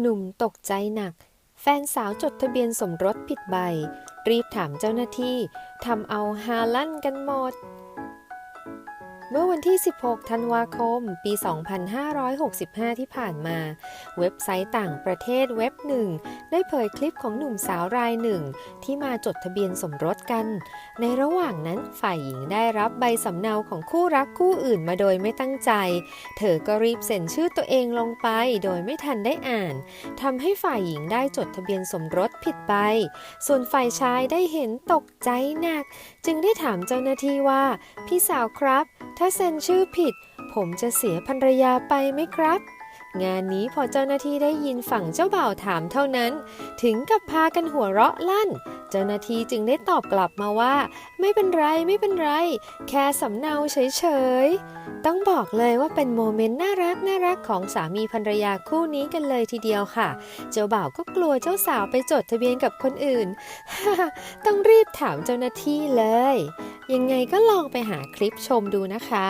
หนุ่มตกใจหนัก แฟนสาวจดทะเบียนสมรสผิดใบ รีบถามเจ้าหน้าที่ทำเอาฮาลั่นกันหมด เมื่อวันที่ 16 ธันวาคม ปี 2565 ที่ผ่านมา เว็บไซต์ต่างประเทศเว็บหนึ่ง ได้เผยคลิปของหนุ่มสาวรายหนึ่ง ที่มาจดทะเบียนสมรสกัน ในระหว่างนั้นฝ่ายหญิงได้รับใบสำเนาของคู่รักคู่อื่นมาโดยไม่ตั้งใจ เธอก็รีบเซ็นชื่อตัวเองลงไปโดยไม่ทันได้อ่านทำให้ฝ่ายหญิงได้จดทะเบียนสมรสผิดไป ส่วนฝ่ายชายได้เห็นตกใจหนัก จึงได้ถามเจ้าหน้าที่ว่า พี่สาวครับถ้าเซ็นชื่อผิด ผมจะเสียภรรยาไปไหมครับ งานนี้พอเจ้าหน้าที่ได้ยินฝั่งเจ้าบ่าวถามเท่านั้น ถึงกับพากันหัวเราะลั่น เจ้าหน้าที่จึงได้ตอบกลับมาว่า ไม่เป็นไรไม่เป็นไร แค่สำเนาเฉยๆ ต้องบอกเลยว่าเป็นโมเมนต์น่ารักน่ารักของสามีภรรยาคู่นี้กันเลยทีเดียวค่ะ เจ้าบ่าวก็กลัวเจ้าสาวไปจดทะเบียนกับคนอื่น ต้องรีบถามเจ้าหน้าที่เลย ยังไงก็ลองไปหาคลิปชมดูนะคะ